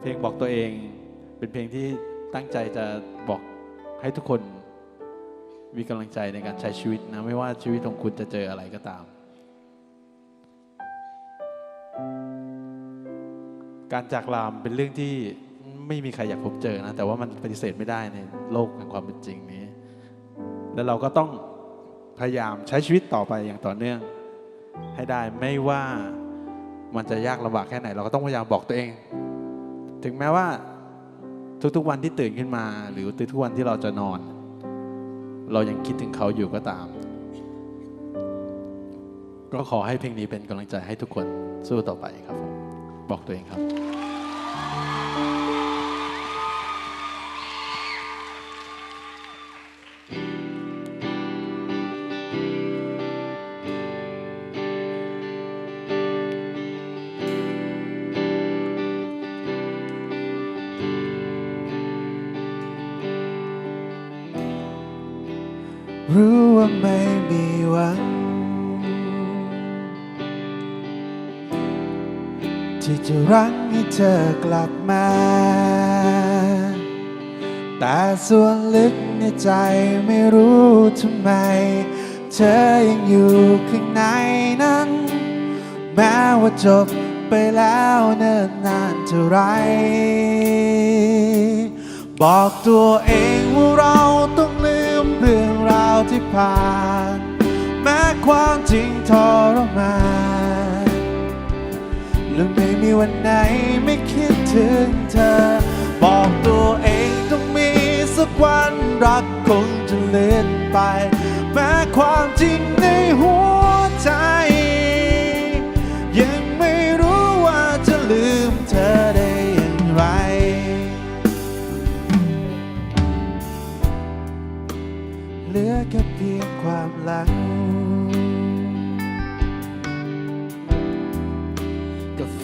เพลงบอกตัวเองเป็นเพลงที่ตั้งใจจะบอกให้ทุกคนมีกำลังใจในการใช้ชีวิตนะ ไม่ว่าชีวิตของคุณจะเจออะไรก็ตาม การจากลามเป็นเรื่องที่ไม่มีใครอยากพบเจอนะ แต่ว่ามันปฏิเสธไม่ได้ในโลกแห่งความเป็นจริงนี้ แล้วเราก็ต้องพยายามใช้ชีวิตต่อไปอย่างต่อเนื่อง ให้ได้ไม่ว่ามันจะยากลำบากแค่ไหน เราก็ต้องพยายามบอกตัวเอง ถึงแม้ว่าทุกๆวันที่ตื่นขึ้นมา หรือทุกๆวันที่เราจะนอน เรายังคิดถึงเขาอยู่ก็ตาม ก็ขอให้เพลงนี้เป็นกำลังใจให้ทุกคนสู้ต่อไปครับผมบอกตัวเองครับ รู้ว่าไม่มีหวัง ที่จะรั้งให้เธอกลับมา แต่ส่วนลึกในใจไม่รู้ทำไม เธอยังอยู่ข้างในนั้น แม้ว่าจบไปแล้วเนิ่นนานเท่าไร บอกตัวเอง ที่ผ่าน แม้ความจริงทรมานและไม่มีวันไหนไม่คิดถึงเธอ บอกตัวเองต้องมีสักวันรักคงจะเลือนไป แม้ความจริงในหัว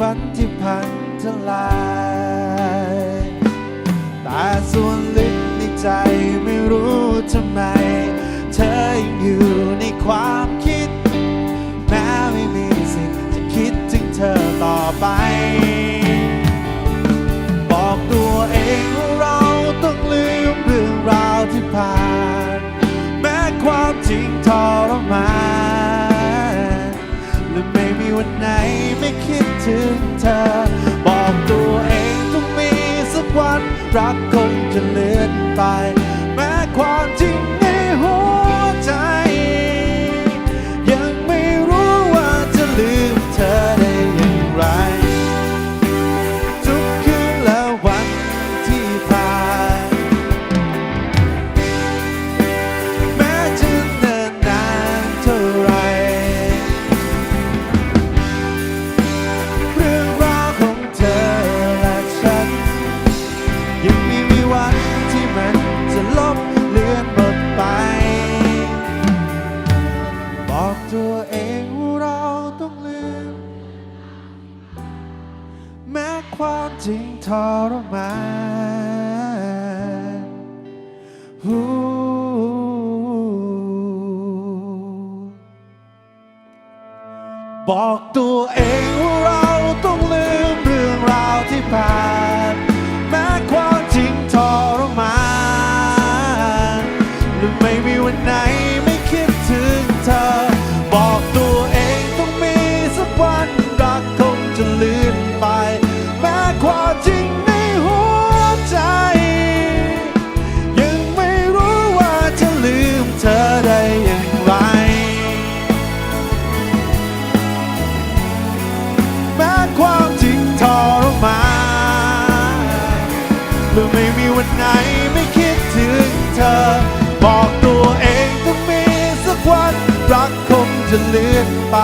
ฝันที่พังทลายแต่ส่วนลึกในใจไม่รู้ทำไม เธอยังอยู่ในความคิด แม้ไม่มีสิทธิ์จะคิดถึงเธอต่อไป บอกตัวเองว่าเราต้องลืมเรื่องราวที่ผ่าน แม้ความจริงทรมาน ถึงเธอ บอกตัวเองต้องมีสักวัน รักคงจะเลือนไป แม้ความจริง ตัวเองว่าเราต้องลืม แม้ความจริงทรมานบอกตัวเองว่าเราต้องลืมเรื่องราวที่ผ่าน แม้ความจริงทรมานและไม่มีวันไหน ไม่คิดถึงเธอ บอกตัวเองต้องมีสักวันรักคงจะเลือนไป